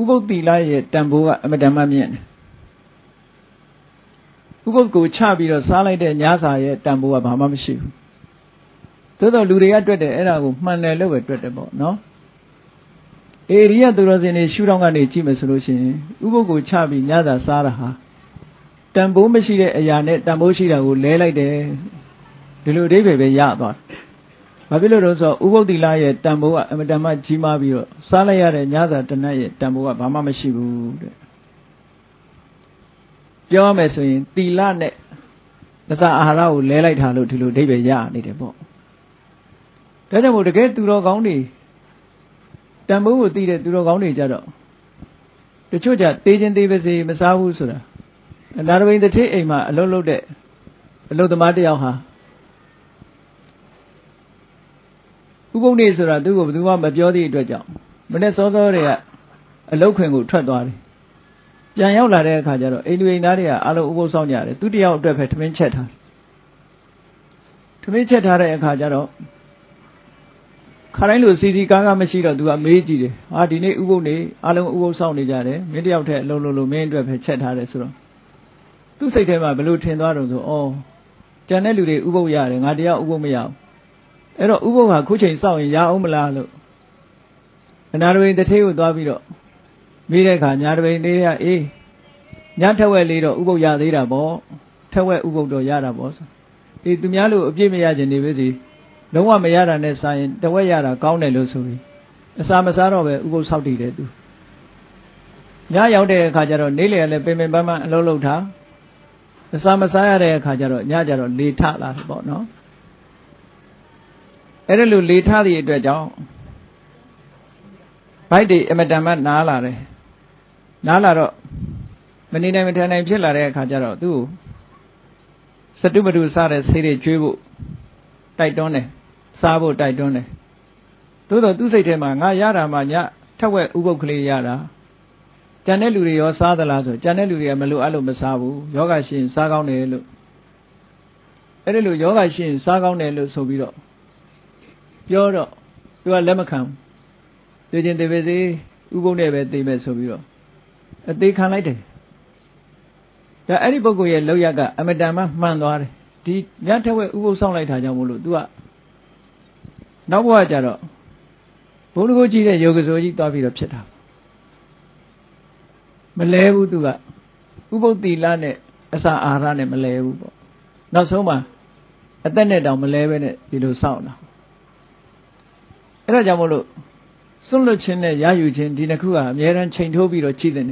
ဥပုပ်တိလရဲ့တန်ဖိုးကအမတန်မှမြင့်တယ်ဥပုပ်ကိုချပြီးတော့စားလိုက်တဲ့ညစာရဲ့တန်ဖိုးကဘာမှမရှိဘူးသို့တော့လူတွေကတွေ့တယ်အဲ့ဒါကိုမှန်တယ်လို့ပဲတွေ့တယ်ပေါ့နော်အေရိယသူတော်စင်တွေရှုထောင့်ကနေကြည့်မယ်ဆိုလို့ရှိရင်ဥပုပ်ကိုချပြီးညစာစားတာဟာတန်ဖိုးမရှိတဲ့အရာနဲ့တန်ဖိုးရှိတာကိုလဲလိုက်တယ်ဒီလိုအဓိပ္ပာယ်ပဲရသွားတယ် ဘာဖြစ်လို့လဲဆိုတော့ဥပုပ်တိလရဲ့တန်ဖိုးကအမတန်မှကြီးမားပြီးတော့စားလိုက်ရတဲ့ညစာတနတ်ရဲ့တန်ဖိုးကဘာမှမရှိဘူးတဲ့ပြောရမယ်ဆိုရင်တိလနဲ့သစာအာဟာရကိုလဲလိုက်တာလို့ဒီလိုအဓိပ္ပာယ်ရနေတယ်ပေါ့ဒါကြောင့်မို့တကယ်သူတော်ကောင်းတွေတန်ဖိုးကိုသိတဲ့သူတော်ကောင်းတွေကြတော့တချို့ကြသေးချင်းသေးပါစေမစားဘူးဆိုတာနာရဝိန်တစ်ထိအိမ်မှာအလုပ်လုပ်တဲ့အလုပ်သမားတစ်ယောက်ဟာ ဥပုံနေဆိုတာသူ့ကိုဘယ်သူမှမပြောသည့်အတွက်ကြောင့်မနေ့စောစောတွေကအလုတ်ခွင်ကိုထွက်သွားတယ်ပြန်ရောက်လာတဲ့အခါကျတော့အိမ်လူအိမ်သားတွေကအလုံးဥပုသ်ဆောင်ကြတယ်သူတယောက်အတွက်ပဲထမင်းချက်ထားထမင်းချက်ထားတဲ့အခါကျတော့ခါတိုင်းလိုစီစီကားကားမရှိတော့သူကမေးကြည့်တယ်ဟာဒီနေ့ဥပုသ်နေအလုံးဥပုသ်ဆောင်နေကြတယ်မင်းတယောက်တည်းအလုံးလုံးလုံးမင်းအတွက်ပဲချက်ထားတယ်ဆိုတော့သူ့စိတ်ထဲမှာဘလို့ထင်သွားတော့ဆိုဩကျန်တဲ့လူတွေဥပုသ်ရတယ်ငါတယောက်ဥပုသ်မရဘူး အဲ့တော့ဥပုသ်ဟာခုချိန်စောင့်ရင်ရအောင်မလားလို့အနာရဝိန်တထေးကိုသွားပြီးတော့မိတဲ့အခါညာတပိန်လေးကအေးညထက်ဝက်လေးတော့ဥပုပ်ရသေးတာပေါ့ထက်ဝက်ဥပုပ်တော့ရတာပေါ့ဆိုဒီသူများလို့အပြည့်မရခြင်းနေပဲစီလုံးဝမရတာနဲ့ဆိုင်ရင်တဝက်ရတာကောင်းတယ်လို့ဆိုပြီးအစာမစားတော့ပဲဥပုပ်ဆောက်တည်တယ်သူညရောက်တဲ့အခါကျတော့နေလေလည်းပင်ပင်ပန်းပန်းအလုံးလုံးထားအစာမစားရတဲ့အခါကျတော့ညကျတော့လေထလာတယ်ပေါ့နော် အဲ့ဒါလိုလေထသည့်အတွက်ကြောင့်ဘိုက်တွေအမတန်မှနားလာတယ်နားလာတော့မနေနိုင်မထိုင်နိုင်ဖြစ်လာတဲ့အခါကျတော့သူ့ကိုစတုပတုစတဲ့ဆေးတွေကျွေးဖို့တိုက်တွန်းတယ်စားဖို့တိုက်တွန်းတယ်သို့တော့သူ့စိတ်ထဲမှာငါရတာမှညထက်ဝက်ဥပုပ်ကလေးရတာကြံတဲ့လူတွေရောစားသလားဆိုကြံတဲ့လူတွေကမလို့အဲ့လိုမစားဘူးယောဂရှင်စားကောင်းတယ်လို့အဲ့ဒီလိုယောဂရှင်စားကောင်းတယ်လို့ဆိုပြီးတော့ ပြောတော့သူကလက်မခံဘူးသိချင်းတေပဲစေဥပုံနဲ့ပဲသိမယ်ဆိုပြီးတော့အသေးခံလိုက်တယ်ဒါအဲ့ဒီပုဂ္ဂိုလ်ရဲ့လောက်ရကအမတန်မှမှန်သွားတယ်ဒီညထက်ဝဲဥပုပ်ဆောင်လိုက်တာကြောင့်မို့လို့ तू ကနောက်ဘဝကျတော့ဘုန်းတော်ကိုကြည့်တဲ့ယောဂဆိုကြီးသွားပြီးတော့ဖြစ်တာမလဲဘူး तू ကဥပုပ်တိလနဲ့အစာအာဟာရနဲ့မလဲဘူးပေါ့နောက်ဆုံးမှာအသက်နဲ့တောင်မလဲပဲနဲ့ဒီလိုစောင့်တာ အဲ့ဒါကြောင့်မို့လို့စွန့်လွတ်ခြင်းနဲ့ရယူခြင်းဒီနှစ်ခုဟာအများရန်ချိန်ထိုးပြီးတော့ကြည့်တဲ့